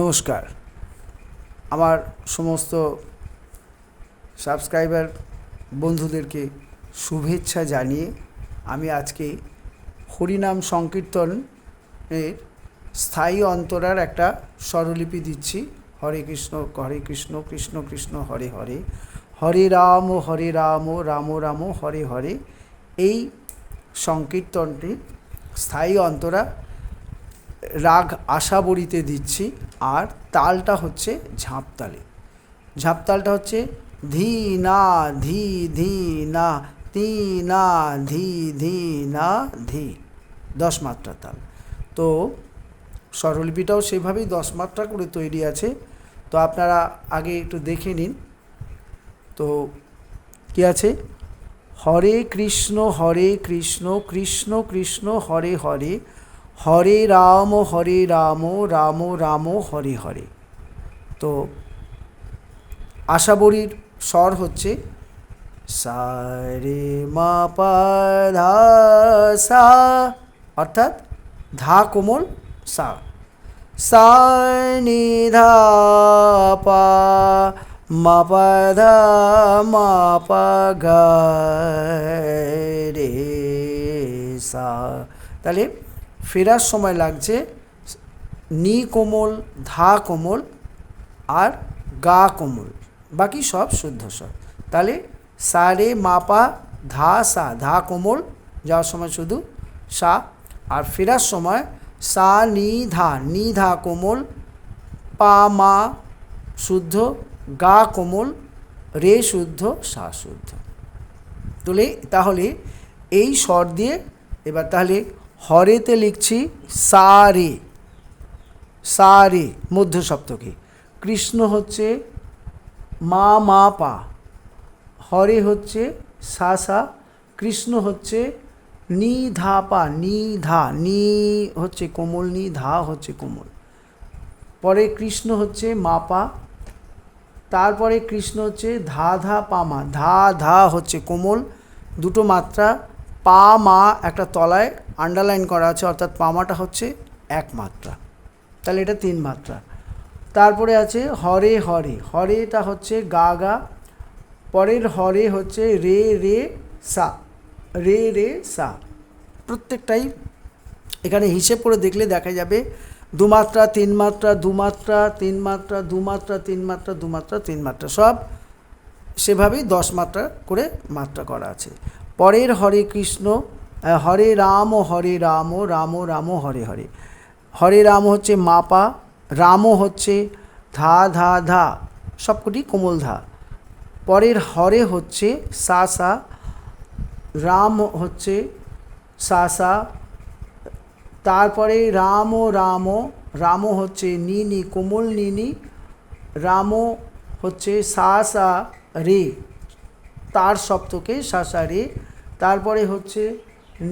নমস্কার। আমার সমস্ত সাবস্ক্রাইবার বন্ধুদেরকে শুভেচ্ছা জানিয়ে আমি আজকে হরিনাম সংকীর্তনের স্থায়ী অন্তরার একটা স্বরলিপি দিচ্ছি। হরে কৃষ্ণ হরে কৃষ্ণ কৃষ্ণ কৃষ্ণ, হরে হরে। হরে রাম হরে রাম রাম রাম, হরে হরে। এই সংকীর্তনটি স্থায়ী অন্তরা রাগ আশাবরীতে দিচ্ছি, আর তালটা হচ্ছে ঝাঁপতালে। ঝাঁপতালটা হচ্ছে ধি না, ধি ধি না, তি না, ধি ধি না, ধি, দশ মাত্রা তাল। তো স্বরলিপিটাও সেভাবেই দশ মাত্রা করে তৈরি আছে। তো আপনারা আগে একটু দেখে নিন। তো কি আছে? হরে কৃষ্ণ হরে কৃষ্ণ কৃষ্ণ কৃষ্ণ, হরে হরে হরে রাম হরে রাম রাম রাম, হরে হরে। তো আশাবরীর স্বর হচ্ছে সারে মা, পা, ধা, সা, অর্থাৎ ধা কোমল সা। সা ধা, পা, মা পা মা, পা, গা, রে, সা। তাহলে ফেরার সময় লাগছে নি কোমল, ধা কোমল আর গা কোমল। বাকি সব শুদ্ধ স্বর তাহলে সা রে মাপা ধা সা, ধা কোমল যাওয়ার সময় শুধু সা। আর ফেরার সময় সা, নি, ধা নি, ধা কোমল, পা, মা শুদ্ধ, গা কোমল, রে শুদ্ধ, সা শুদ্ধ। তুলে তাহলে এই স্বর দিয়ে এবার তাহলে হরেতে লিখছি সা রে সা রে মধ্য সপ্তকে। কৃষ্ণ হচ্ছে মা মা, পা। হরে হচ্ছে সা সা। কৃষ্ণ হচ্ছে নি, ধা, পা। নি, ধা। নি হচ্ছে কোমল, নি, ধা হচ্ছে কোমল। পরে কৃষ্ণ হচ্ছে মা, পা। তারপরে কৃষ্ণ হচ্ছে ধা ধা, পা, মা। ধা ধা হচ্ছে কোমল। দুটো মাত্রা পা, মা একটা তলায় আন্ডারলাইন করা আছে, অর্থাৎ পামাটা হচ্ছে এক মাত্রা তাহলে এটা তিন মাত্রা। তারপরে আছে হরে হরে। হরেটা হচ্ছে গা গা। পরের হরে হচ্ছে রে রে, সা। রে রে, সা। প্রত্যেকটাই এখানে হিসেব করে দেখলে দেখা যাবে দুমাত্রা তিন মাত্রা দুমাত্রা তিন মাত্রা দুমাত্রা তিন মাত্রা দুমাত্রা তিন মাত্রা। সব সেভাবেই দশ মাত্রা করে মাত্রা করা আছে। পরের হরে কৃষ্ণ হরে রাম হরে রাম রাম রাম, হরে হরে। হরে রাম হচ্ছে মাপা রামও হচ্ছে ধা ধা ধা, সবকটি কোমল ধা। পরের হরে হচ্ছে সা সা, রাম হচ্ছে সা সা, তারপরে রাম রাম রাম হচ্ছে নিনি কোমল নিনি রাম হচ্ছে সা সা, রে। তার সপ্তকে সা সা তারপরে হচ্ছে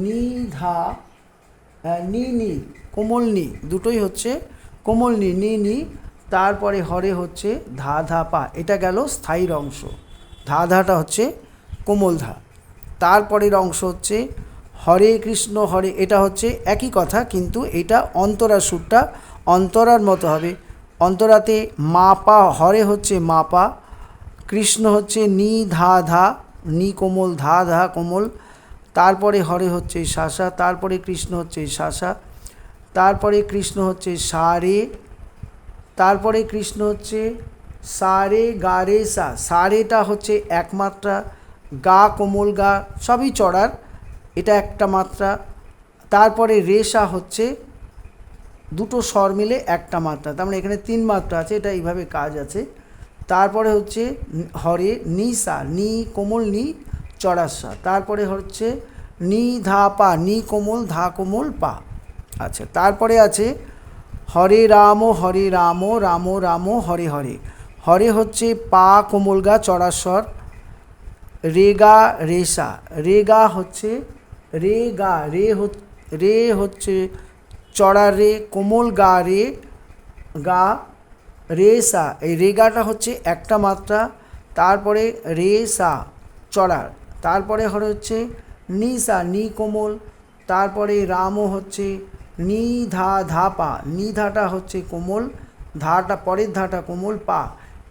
নি ধা নি নি, কোমল নি, দুটোই হচ্ছে কোমল নি নি নি। তারপরে হরে হচ্ছে ধা ধা পা এটা গেল স্থায়ীর অংশ। ধা ধাটা হচ্ছে কোমল ধা তারপরের অংশ হচ্ছে হরে কৃষ্ণ, হরে, এটা হচ্ছে একই কথা, কিন্তু এটা অন্তরা সুরটা অন্তরার মতো হবে। অন্তরাতে মা পা হরে হচ্ছে মা পা কৃষ্ণ হচ্ছে নি ধা ধা, নি কোমল, ধা ধা কোমল, তারপরে হরে হচ্ছে শাসা তারপরে কৃষ্ণ হচ্ছে শাসা তারপরে কৃষ্ণ হচ্ছে সারে তারপরে কৃষ্ণ হচ্ছে সারে গা রে সা সারেটা হচ্ছে একমাত্রা, গা কোমল গা সবই চড়ার, এটা একটা মাত্রা, তারপরে রেশা হচ্ছে দুটো স্বর মিলে একটা মাত্রা, তার মানে এখানে তিন মাত্রা আছে, এটা এইভাবে কাজ আছে। তারপরে হচ্ছে হরে নি সা, নি কোমল, নি চড়াসা তারপরে হচ্ছে নি ধা পা, নি কোমল, ধা কোমল, পা। আচ্ছা তারপরে আছে হরে রাম হরে রাম রাম রাম, হরে হরে। হরে হচ্ছে পা, কোমল গা চড়াস্বর রেগা রেসা রেগা হচ্ছে রে, গা, রে রে হচ্ছে চড়া রে, কোমল গা, রে, গা রে সা এই রেগাটা হচ্ছে একটা মাত্রা, তারপরে রে সা চড়ার, তারপরে হচ্ছে নি সা নি কোমল তারপরে রামও হচ্ছে নি ধা ধা পা নি ধাটা হচ্ছে কোমল, ধাটা, পরের ধাটা কোমল পা,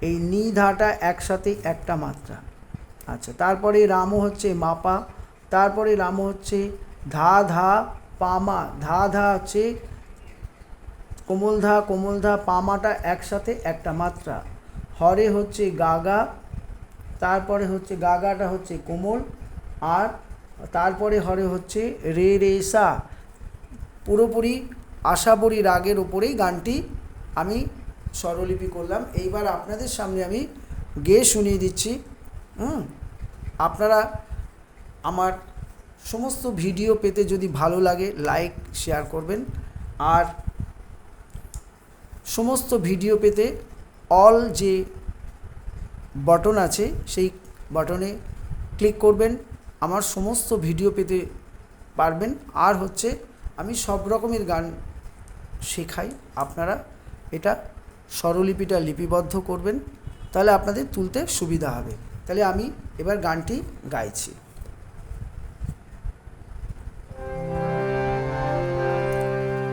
এই নি ধাটা একসাথে একটা মাত্রা। আচ্ছা তারপরে রামও হচ্ছে মাপা, তারপরে রাম হচ্ছে ধা ধা পামা, ধা ধা হচ্ছে কোমল ধা কোমল ধা পামাটা একসাথে একটা মাত্রা। হরে হচ্ছে গাগা, তারপরে হচ্ছে গাগাটা হচ্ছে কোমল, আর তারপরে হরে হচ্ছে রে রে সা। পুরোপুরি আশাবরী রাগের ওপরেই গানটি আমি স্বরলিপি করলাম। এইবার আপনাদের সামনে আমি গেয়ে শুনিয়ে দিচ্ছি। হুম? আপনারা আমার সমস্ত ভিডিও পেতে যদি ভালো লাগে, লাইক, শেয়ার করবেন। আর সমস্ত ভিডিও পেতে অল যে বটন আছে, সেই বটনে ক্লিক করবেন। আমার সমস্ত ভিডিও পেতে পারবেন। আর হচ্ছে, আমি সব রকমের গান শেখাই। আপনারা এটা স্বরলিপিটা লিপিবদ্ধ করবেন। তাহলে আপনাদের তুলতে সুবিধা হবে। তাহলে আমি এবার গানটি গাইছি।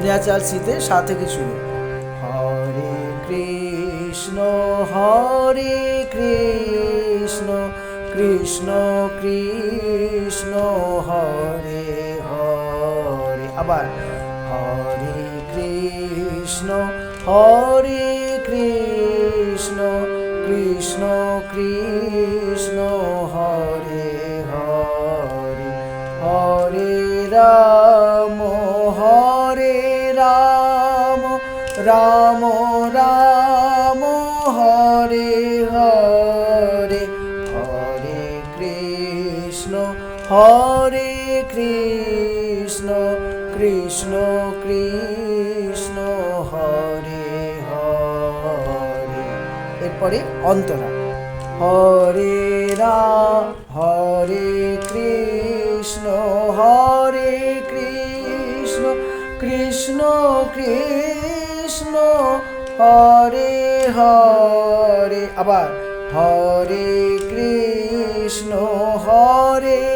নিয়াচাল শীতে সা থেকে শুরু। হরে কৃষ্ণ হরে কৃষ্ণ কৃষ্ণ কৃষ্ণ, হরে হরে। আবার, হরে কৃষ্ণ হরে কৃষ্ণ কৃষ্ণ কৃষ্ণ, হরে হরে। হরে রাম। হরে কৃষ্ণ কৃষ্ণ কৃষ্ণ, হরে হরে। এরপরে অন্তরা। হরে রাম হরে কৃষ্ণ হরে কৃষ্ণ কৃষ্ণ কৃষ্ণ, হরে হরে। আবার হরে কৃষ্ণ, হরে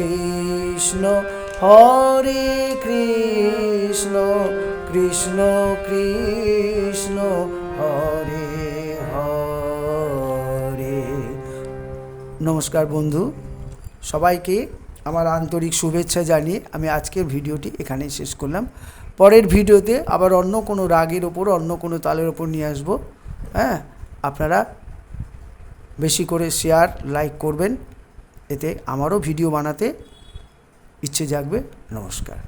কৃষ্ণ, হরে কৃষ্ণ কৃষ্ণ কৃষ্ণ, হরে হরে। নমস্কার বন্ধু, সবাইকে আমার আন্তরিক শুভেচ্ছা জানিয়ে আমি আজকের ভিডিওটি এখানেই শেষ করলাম। পরের ভিডিওতে আবার অন্য কোনো রাগের ওপর, অন্য কোনো তালের ওপর নিয়ে আসব। হ্যাঁ আপনারা বেশি করে শেয়ার লাইক করবেন। এতে আমারও ভিডিও বানাতে ইচ্ছে জাগবে। নমস্কার।